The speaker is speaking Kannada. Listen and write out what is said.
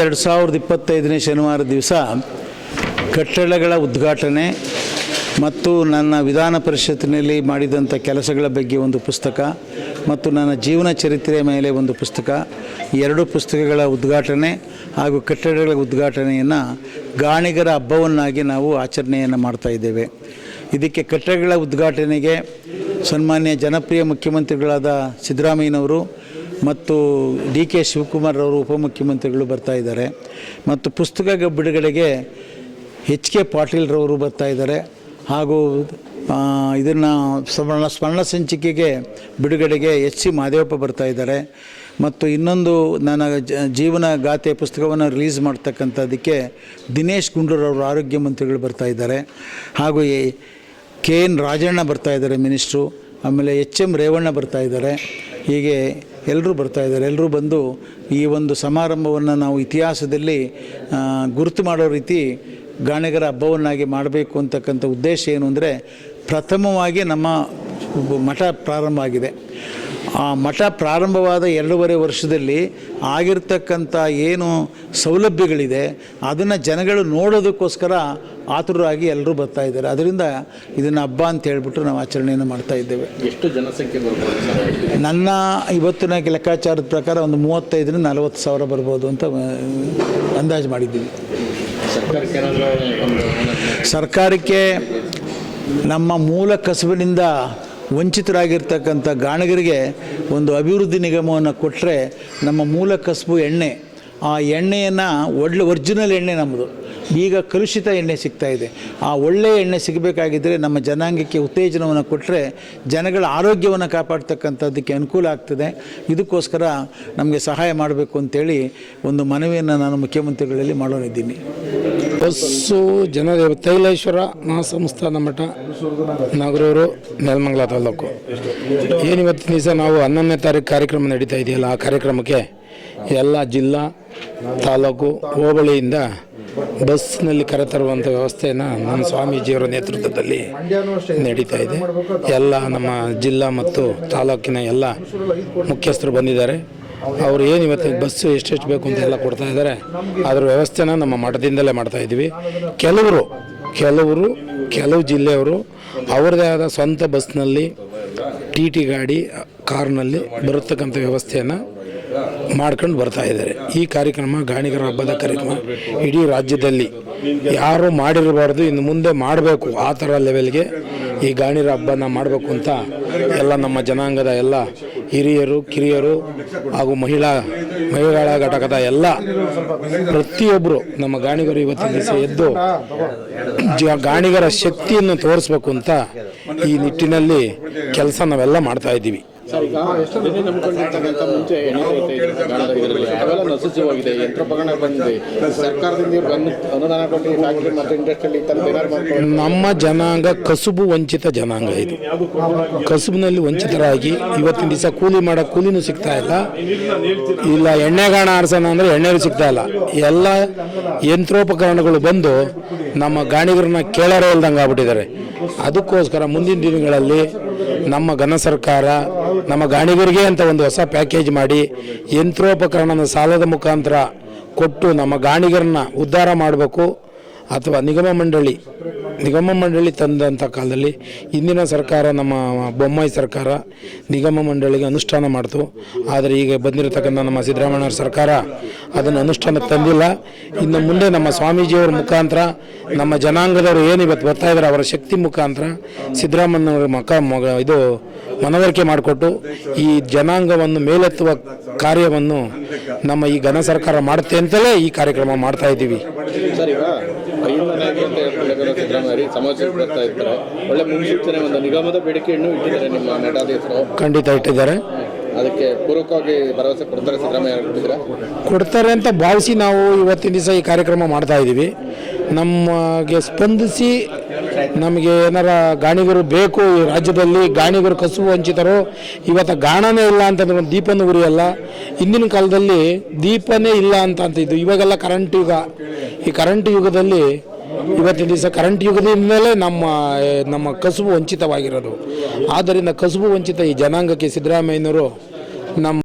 ಎರಡು ಸಾವಿರದ ಇಪ್ಪತ್ತೈದನೇ ಶನಿವಾರ ದಿವಸ ಕಟ್ಟಡಗಳ ಉದ್ಘಾಟನೆ ಮತ್ತು ನನ್ನ ವಿಧಾನ ಪರಿಷತ್ತಿನಲ್ಲಿ ಮಾಡಿದಂಥ ಕೆಲಸಗಳ ಬಗ್ಗೆ ಒಂದು ಪುಸ್ತಕ ಮತ್ತು ನನ್ನ ಜೀವನ ಚರಿತ್ರೆಯ ಮೇಲೆ ಒಂದು ಪುಸ್ತಕ. ಎರಡು ಪುಸ್ತಕಗಳ ಉದ್ಘಾಟನೆ ಹಾಗೂ ಕಟ್ಟಡಗಳ ಉದ್ಘಾಟನೆಯನ್ನು ಗಾಣಿಗರ ಹಬ್ಬವನ್ನಾಗಿ ನಾವು ಆಚರಣೆಯನ್ನು ಮಾಡ್ತಾ ಇದ್ದೇವೆ. ಇದಕ್ಕೆ ಕಟ್ಟಡಗಳ ಉದ್ಘಾಟನೆಗೆ ಸನ್ಮಾನ್ಯ ಜನಪ್ರಿಯ ಮುಖ್ಯಮಂತ್ರಿಗಳಾದ ಸಿದ್ದರಾಮಯ್ಯನವರು ಮತ್ತು ಡಿ ಕೆ ಶಿವಕುಮಾರ್ ಅವರು ಉಪಮುಖ್ಯಮಂತ್ರಿಗಳು ಬರ್ತಾ ಇದ್ದಾರೆ. ಮತ್ತು ಪುಸ್ತಕ ಬಿಡುಗಡೆಗೆ ಎಚ್ ಕೆ ಪಾಟೀಲ್ರವರು ಬರ್ತಾ ಇದ್ದಾರೆ. ಹಾಗೂ ಇದನ್ನು ಸ್ಮರಣ ಸ್ಮರಣ ಸಂಚಿಕೆಗೆ ಬಿಡುಗಡೆಗೆ ಎಚ್ ಸಿ ಮಹದೇವಪ್ಪ ಬರ್ತಾ ಇದ್ದಾರೆ. ಮತ್ತು ಇನ್ನೊಂದು ನನ್ನ ಜೀವನ ಗಾಥೆ ಪುಸ್ತಕವನ್ನು ರಿಲೀಸ್ ಮಾಡ್ತಕ್ಕಂಥದ್ದಕ್ಕೆ ದಿನೇಶ್ ಗುಂಡೂರವರು ಆರೋಗ್ಯ ಮಂತ್ರಿಗಳು ಬರ್ತಾ ಇದ್ದಾರೆ. ಹಾಗೂ ಕೆ ಎನ್ ರಾಜಣ್ಣ ಬರ್ತಾ ಇದ್ದಾರೆ ಮಿನಿಸ್ಟ್ರು. ಆಮೇಲೆ ಎಚ್ ಎಂ ರೇವಣ್ಣ ಬರ್ತಾ ಇದ್ದಾರೆ. ಹೀಗೆ ಎಲ್ಲರೂ ಬರ್ತಾ ಇದ್ದಾರೆ. ಎಲ್ಲರೂ ಬಂದು ಈ ಒಂದು ಸಮಾರಂಭವನ್ನು ನಾವು ಇತಿಹಾಸದಲ್ಲಿ ಗುರುತು ಮಾಡೋ ರೀತಿ ಗಾಣಿಗರ ಹಬ್ಬವನ್ನಾಗಿ ಮಾಡಬೇಕು ಅಂತಕ್ಕಂಥ ಉದ್ದೇಶ ಏನು ಅಂದರೆ, ಪ್ರಥಮವಾಗಿ ನಮ್ಮ ಮಠ ಪ್ರಾರಂಭ ಆಗಿದೆ. ಆ ಮಠ ಪ್ರಾರಂಭವಾದ ಎರಡೂವರೆ ವರ್ಷದಲ್ಲಿ ಆಗಿರ್ತಕ್ಕಂಥ ಏನು ಸೌಲಭ್ಯಗಳಿದೆ, ಅದನ್ನು ಜನಗಳು ನೋಡೋದಕ್ಕೋಸ್ಕರ ಆತುರರಾಗಿ ಎಲ್ಲರೂ ಬರ್ತಾ ಇದ್ದಾರೆ. ಅದರಿಂದ ಇದನ್ನು ಹಬ್ಬ ಅಂತ ಹೇಳ್ಬಿಟ್ಟು ನಾವು ಆಚರಣೆಯನ್ನು ಮಾಡ್ತಾ ಇದ್ದೇವೆ. ಎಷ್ಟು ಜನಸಂಖ್ಯೆ ಬರ್ಬೋದು ನನ್ನ ಇವತ್ತಿನ ಲೆಕ್ಕಾಚಾರದ ಪ್ರಕಾರ ಒಂದು ಮೂವತ್ತೈದರಿಂದ ನಲವತ್ತು ಸಾವಿರ ಬರ್ಬೋದು ಅಂತ ಅಂದಾಜು ಮಾಡಿದ್ದೀವಿ. ಸರ್ಕಾರಕ್ಕೆ ನಮ್ಮ ಮೂಲ ಕಸುಬಿನಿಂದ ವಂಚಿತರಾಗಿರ್ತಕ್ಕಂಥ ಗಾಣಗರಿಗೆ ಒಂದು ಅಭಿವೃದ್ಧಿ ನಿಗಮವನ್ನು ಕೊಟ್ಟರೆ ನಮ್ಮ ಮೂಲ ಕಸುಬು ಎಣ್ಣೆ. ಆ ಎಣ್ಣೆಯನ್ನು ಒಳ್ಳೆ ಒರಿಜಿನಲ್ ಎಣ್ಣೆ ನಮ್ಮದು ಈಗ ಕಲುಷಿತ ಎಣ್ಣೆ ಸಿಗ್ತಾ ಇದೆ. ಆ ಒಳ್ಳೆಯ ಎಣ್ಣೆ ಸಿಗಬೇಕಾಗಿದ್ದರೆ ನಮ್ಮ ಜನಾಂಗಕ್ಕೆ ಉತ್ತೇಜನವನ್ನು ಕೊಟ್ಟರೆ ಜನಗಳ ಆರೋಗ್ಯವನ್ನು ಕಾಪಾಡ್ತಕ್ಕಂಥದ್ದಕ್ಕೆ ಅನುಕೂಲ ಆಗ್ತದೆ. ಇದಕ್ಕೋಸ್ಕರ ನಮಗೆ ಸಹಾಯ ಮಾಡಬೇಕು ಅಂತೇಳಿ ಒಂದು ಮನವಿಯನ್ನು ನಾನು ಮುಖ್ಯಮಂತ್ರಿಗಳಲ್ಲಿ ಮಾಡೋನಿದ್ದೀನಿ ಬಸ್ಸು ಜನದೇವ ತೈಲೇಶ್ವರ ಮಹಾಸಂಸ್ಥಾನ ಮಠ, ನಾಗರೂರು, ನೆಲಮಂಗಲ ತಾಲೂಕು. ಏನು ಇವತ್ತಿನ ದಿವಸ ನಾವು ಹನ್ನೊಂದನೇ ತಾರೀಕು ಕಾರ್ಯಕ್ರಮ ನಡೀತಾ ಇದೆಯಲ್ಲ, ಆ ಕಾರ್ಯಕ್ರಮಕ್ಕೆ ಎಲ್ಲ ಜಿಲ್ಲಾ, ತಾಲೂಕು, ಹೋಬಳಿಯಿಂದ ಬಸ್ನಲ್ಲಿ ಕರೆತರುವಂಥ ವ್ಯವಸ್ಥೆಯನ್ನು ನಮ್ಮ ಸ್ವಾಮೀಜಿಯವರ ನೇತೃತ್ವದಲ್ಲಿ ನಡೀತಾ ಇದೆ. ಎಲ್ಲ ನಮ್ಮ ಜಿಲ್ಲಾ ಮತ್ತು ತಾಲೂಕಿನ ಎಲ್ಲ ಮುಖ್ಯಸ್ಥರು ಬಂದಿದ್ದಾರೆ. ಅವರು ಏನು ಇವತ್ತು ಬಸ್ಸು ಎಷ್ಟೆಷ್ಟು ಬೇಕು ಅಂತ ಎಲ್ಲ ಕೊಡ್ತಾ ಇದ್ದಾರೆ. ಅದರ ವ್ಯವಸ್ಥೆನ ನಮ್ಮ ಮಠದಿಂದಲೇ ಮಾಡ್ತಾ ಇದ್ದೀವಿ. ಕೆಲವರು ಕೆಲವರು, ಕೆಲವು ಜಿಲ್ಲೆಯವರು ಅವರದೇ ಆದ ಸ್ವಂತ ಬಸ್ನಲ್ಲಿ ಟಿ ಟಿ ಗಾಡಿ, ಕಾರ್ನಲ್ಲಿ ಬರತಕ್ಕಂಥ ವ್ಯವಸ್ಥೆಯನ್ನು ಮಾಡ್ಕೊಂಡು ಬರ್ತಾ ಇದ್ದಾರೆ. ಈ ಕಾರ್ಯಕ್ರಮ ಗಾಣಿಗರ ಹಬ್ಬದ ಕಾರ್ಯಕ್ರಮ ಇಡೀ ರಾಜ್ಯದಲ್ಲಿ ಯಾರು ಮಾಡಿರಬಾರ್ದು, ಇನ್ನು ಮುಂದೆ ಮಾಡಬೇಕು ಆ ಥರ ಲೆವೆಲ್ಗೆ ಈ ಗಾಣಿಗರ ಹಬ್ಬನ ಮಾಡಬೇಕು ಅಂತ ಎಲ್ಲ ನಮ್ಮ ಜನಾಂಗದ ಎಲ್ಲ ಹಿರಿಯರು, ಕಿರಿಯರು ಹಾಗೂ ಮಹಿಳಾ ಮಹಿಳಾ ಘಟಕದ ಎಲ್ಲ ಪ್ರತಿಯೊಬ್ಬರು ನಮ್ಮ ಗಾಣಿಗರು ಇವತ್ತಿನ ದಿವಸ ಎದ್ದು ಗಾಣಿಗರ ಶಕ್ತಿಯನ್ನು ತೋರಿಸ್ಬೇಕು ಅಂತ ಈ ನಿಟ್ಟಿನಲ್ಲಿ ಕೆಲಸ ನಾವೆಲ್ಲ ಮಾಡ್ತಾ ಇದ್ದೀವಿ. ಸರ್ ಈಗ ಎಣ್ಣೆ ನಂಬ್ಕೊಂಡಿರ್ತಕ್ಕಂಥ ಮುಂಚೆ ಎಣ್ಣೆ ರೈತ ಇದ್ರು ಗಾಣದರಿಗೆ ಅವೆಲ್ಲ ನಶಿಸವಾಗಿದೆ. ಯಂತ್ರೋಪಕರಣ ಬಂದಿದೆ. ಸರ್ಕಾರದಿಂದ ಅನುದಾನ ಕೊಟ್ಟು ಫ್ಯಾಕ್ಟ್ರಿ ಮತ್ತು ಇಂಡಸ್ಟ್ರಿಯಲ್ಲಿ ಈ ಥರದ್ದು ಮಾಡ್ಕೊಂಡು ನಮ್ಮ ಜನಾಂಗ ಕಸುಬು ವಂಚಿತ ಜನಾಂಗ ಇದು. ಕಸುಬಿನಲ್ಲಿ ವಂಚಿತರಾಗಿ ಇವತ್ತಿನ ದಿವಸ ಕೂಲಿ ಮಾಡೋ ಕೂಲಿನೂ ಸಿಗ್ತಾ ಇಲ್ಲ. ಇಲ್ಲ ಎಣ್ಣೆಗಾಣ ಆರಿಸೋಣ ಅಂದರೆ ಎಣ್ಣೆನೂ ಸಿಗ್ತಾ ಇಲ್ಲ. ಎಲ್ಲ ಯಂತ್ರೋಪಕರಣಗಳು ಬಂದು ನಮ್ಮ ಗಾಣಿಗರನ್ನ ಕೇಳರೇ ಇಲ್ದಂಗೆ ಆಗ್ಬಿಟ್ಟಿದ್ದಾರೆ ಅದಕ್ಕೋಸ್ಕರ ಮುಂದಿನ ದಿನಗಳಲ್ಲಿ ನಮ್ಮ ಘನ ಸರ್ಕಾರ ನಮ್ಮ ಗಾಣಿಗರಿಗೆ ಅಂತ ಒಂದು ಹೊಸ ಪ್ಯಾಕೇಜ್ ಮಾಡಿ ಯಂತ್ರೋಪಕರಣದ ಸಾಲದ ಮುಖಾಂತರ ಕೊಟ್ಟು ನಮ್ಮ ಗಾಣಿಗರನ್ನ ಉದ್ಧಾರ ಮಾಡಬೇಕು. ಅಥವಾ ನಿಗಮ ಮಂಡಳಿ ನಿಗಮ ಮಂಡಳಿ ತಂದಂಥ ಕಾಲದಲ್ಲಿ ಇಂದಿನ ಸರ್ಕಾರ, ನಮ್ಮ ಬೊಮ್ಮಾಯಿ ಸರ್ಕಾರ ನಿಗಮ ಮಂಡಳಿಗೆ ಅನುಷ್ಠಾನ ಮಾಡಿತು. ಆದರೆ ಈಗ ಬಂದಿರತಕ್ಕಂಥ ನಮ್ಮ ಸಿದ್ದರಾಮಯ್ಯವ್ರ ಸರ್ಕಾರ ಅದನ್ನು ಅನುಷ್ಠಾನ ತಂದಿಲ್ಲ. ಇನ್ನು ಮುಂದೆ ನಮ್ಮ ಸ್ವಾಮೀಜಿಯವರ ಮುಖಾಂತರ, ನಮ್ಮ ಜನಾಂಗದವರು ಏನು ಇವತ್ತು ಬರ್ತಾ ಇದ್ದಾರೆ ಅವರ ಶಕ್ತಿ ಮುಖಾಂತರ ಸಿದ್ದರಾಮಯ್ಯವರ ಮಕ, ಮಗ, ಇದು ಮನವರಿಕೆ ಮಾಡಿಕೊಟ್ಟು ಈ ಜನಾಂಗವನ್ನು ಮೇಲೆತ್ತುವ ಕಾರ್ಯವನ್ನು ನಮ್ಮ ಈ ಘನ ಸರ್ಕಾರ ಮಾಡುತ್ತೆ ಅಂತಲೇ ಈ ಕಾರ್ಯಕ್ರಮ ಮಾಡ್ತಾ ಇದ್ದೀವಿ ಸರ್ ಈಗ ಕೈಯಿಂದನಾಗಿ ಅಂತ ಸಮಾಜಕ್ಕೆ ಸಮಾಜ ಬರ್ತಾ ಇರ್ತಾರೆ. ಒಳ್ಳೆ ಮುನ್ಸೂಚನೆ ಒಂದು ನಿಗಮದ ಬೇಡಿಕೆಯನ್ನು ಇಟ್ಟಿದ್ದಾರೆ ನಿಮ್ಮ ಖಂಡಿತ ಇಟ್ಟಿದ್ದಾರೆ. ಅದಕ್ಕೆ ಪೂರ್ವಕವಾಗಿ ಭರವಸೆ ಕೊಡ್ತಾರೆ ಸಿದ್ದರಾಮಯ್ಯ ಕೊಡ್ತಾರೆ ಅಂತ ಭಾವಿಸಿ ನಾವು ಇವತ್ತಿನ ದಿವಸ ಈ ಕಾರ್ಯಕ್ರಮ ಮಾಡ್ತಾ ಇದ್ದೀವಿ. ನಮಗೆ ಸ್ಪಂದಿಸಿ ನಮಗೆ ಏನಾರ ಗಾಣಿಗರು ಬೇಕು ಈ ರಾಜ್ಯದಲ್ಲಿ ಗಾಣಿಗರು ಕಸುಬು ವಂಚಿತರು ಇವತ್ತು ಗಾಣನೇ ಇಲ್ಲ ಅಂತಂದ್ರೆ ಒಂದು ದೀಪನೂ ಉರಿಯಲ್ಲ ಹಿಂದಿನ ಕಾಲದಲ್ಲಿ ದೀಪನೇ ಇಲ್ಲ ಅಂತ ಅಂತಿದ್ದು. ಇವಾಗೆಲ್ಲ ಕರೆಂಟ್ ಯುಗ. ಈ ಕರೆಂಟ್ ಯುಗದಲ್ಲಿ ಇವತ್ತಿನ ದಿವಸ ಕರೆಂಟ್ ಯುಗದಿಂದಲೇ ನಮ್ಮ ನಮ್ಮ ಕಸುಬು ವಂಚಿತವಾಗಿರೋದು. ಆದ್ದರಿಂದ ಕಸುಬು ವಂಚಿತ ಈ ಜನಾಂಗಕ್ಕೆ ಸಿದ್ದರಾಮಯ್ಯನವರು ನಮ್ಮ